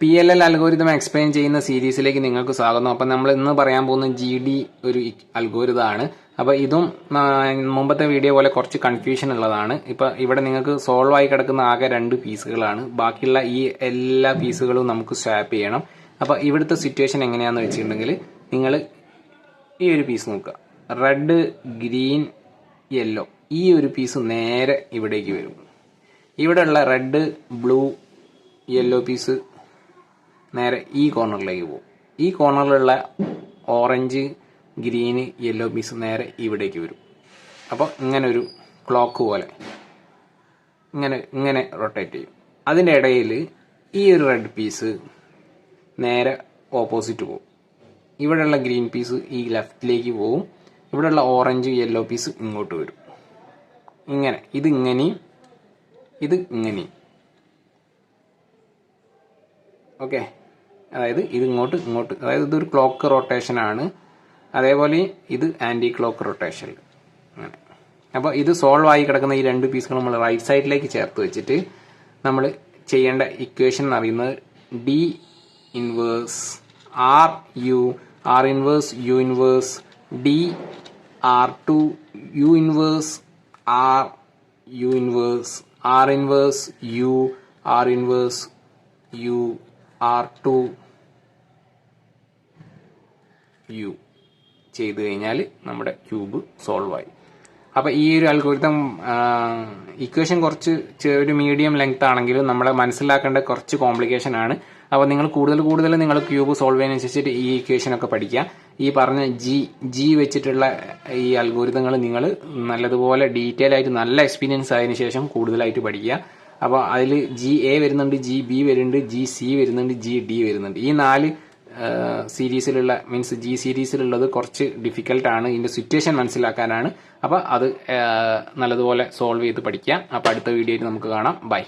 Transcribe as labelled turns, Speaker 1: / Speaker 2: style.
Speaker 1: P L L algorithm explain ചെയ്യുന്ന സീരീസിലേക്ക് നിങ്ങൾക്ക് സ്വാഗതം. അപ്പം നമ്മൾ ഇന്ന് പറയാൻ പോകുന്ന ജി ഡി ഒരു അൽഗോരിതമാണ് അപ്പോൾ ഇതും മുമ്പത്തെ വീഡിയോ പോലെ കുറച്ച് കൺഫ്യൂഷൻ ഉള്ളതാണ്. ഇപ്പം ഇവിടെ നിങ്ങൾക്ക് സോൾവ് ആയി കിടക്കുന്ന ആകെ രണ്ട് പീസുകളാണ്. ബാക്കിയുള്ള ഈ എല്ലാ പീസുകളും നമുക്ക് സ്വാപ്പ് ചെയ്യണം. അപ്പോൾ ഇവിടുത്തെ സിറ്റുവേഷൻ എങ്ങനെയാണെന്ന് വെച്ചിട്ടുണ്ടെങ്കിൽ നിങ്ങൾ ഈ ഒരു പീസ് നോക്കുക. റെഡ് ഗ്രീൻ യെല്ലോ ഈ ഒരു പീസ് നേരെ ഇവിടേക്ക് വരും. ഇവിടെയുള്ള റെഡ് ബ്ലൂ യെല്ലോ പീസ് നേരെ ഈ കോർണറിലേക്ക് പോകും. ഈ കോർണറിലുള്ള ഓറഞ്ച് ഗ്രീന് യെല്ലോ പീസ് നേരെ ഇവിടേക്ക് വരും. അപ്പോൾ ഇങ്ങനെ ഒരു ക്ലോക്ക് പോലെ ഇങ്ങനെ ഇങ്ങനെ റൊട്ടേറ്റ് ചെയ്യും. അതിന്റെ ഇടയിൽ ഈ ഒരു റെഡ് പീസ് നേരെ ഓപ്പോസിറ്റ് പോകും. ഇവിടെയുള്ള ഗ്രീൻ പീസ് ഈ ലെഫ്റ്റിലേക്ക് പോകും. ഇവിടെയുള്ള ഓറഞ്ച് യെല്ലോ പീസ് ഇങ്ങോട്ട് വരും. ഇങ്ങനെ. ഇത് ഇങ്ങനെയും ഇത് ഇങ്ങനെയും. ഓക്കെ? അതായത് ഇത് ഇങ്ങോട്ട് ഇങ്ങോട്ട് അതായത് ഇതൊരു ക്ലോക്ക് റൊട്ടേഷൻ ആണ്. അതേപോലെ ഇത് ആന്റി ക്ലോക്ക് റൊട്ടേഷൻ അങ്ങനെ അപ്പോൾ ഇത് സോൾവ് ആയി കിടക്കുന്ന ഈ രണ്ട് പീസുകൾ നമ്മൾ റൈറ്റ് സൈഡിലേക്ക് ചേർത്ത് വെച്ചിട്ട് നമ്മൾ ചെയ്യേണ്ട ഇക്വേഷൻ എന്ന് പറയുന്നത് D inverse R U R inverse U inverse D R two U inverse R U inverse R inverse U R inverse U R two U ചെയ്ത് കഴിഞ്ഞാൽ നമ്മുടെ ക്യൂബ് സോൾവ് ആയി. അപ്പോൾ ഈ ഒരു അൽഗോരിതം ഇക്വേഷൻ കുറച്ച് ഒരു മീഡിയം ലെങ്ത് ആണെങ്കിലും നമ്മളെ മനസ്സിലാക്കേണ്ട കുറച്ച് കോംപ്ലിക്കേഷൻ ആണ്. അപ്പോൾ നിങ്ങൾ കൂടുതൽ കൂടുതൽ നിങ്ങൾ ക്യൂബ് സോൾവ് ചെയ്യുന്നതനുസരിച്ചിട്ട് ഈ ഇക്വേഷനൊക്കെ പഠിക്കുക. ഈ പറഞ്ഞ ജി ജി വെച്ചിട്ടുള്ള ഈ അൽഗോരിതങ്ങൾ നിങ്ങൾ നല്ലതുപോലെ ഡീറ്റെയിൽ ആയിട്ട് നല്ല എക്സ്പീരിയൻസ് ആയതിനു ശേഷം കൂടുതലായിട്ട് പഠിക്കുക. അപ്പോൾ അതിൽ ജി എ വരുന്നുണ്ട് ജി ബി വരുന്നുണ്ട് ജി സി വരുന്നുണ്ട് ജി ഡി വരുന്നുണ്ട്. ഈ നാല് സീരീസിലുള്ള മീൻസ് ജി സീരീസിലുള്ളത് കുറച്ച് ഡിഫിക്കൽട്ടാണ് ഇതിന്റെ സിറ്റുവേഷൻ മനസ്സിലാക്കാനാണ്. അപ്പോൾ അത് നല്ലതുപോലെ സോൾവ് ചെയ്ത് പഠിക്കുക അപ്പോൾ അടുത്ത വീഡിയോയിൽ നമുക്ക് കാണാം. ബൈ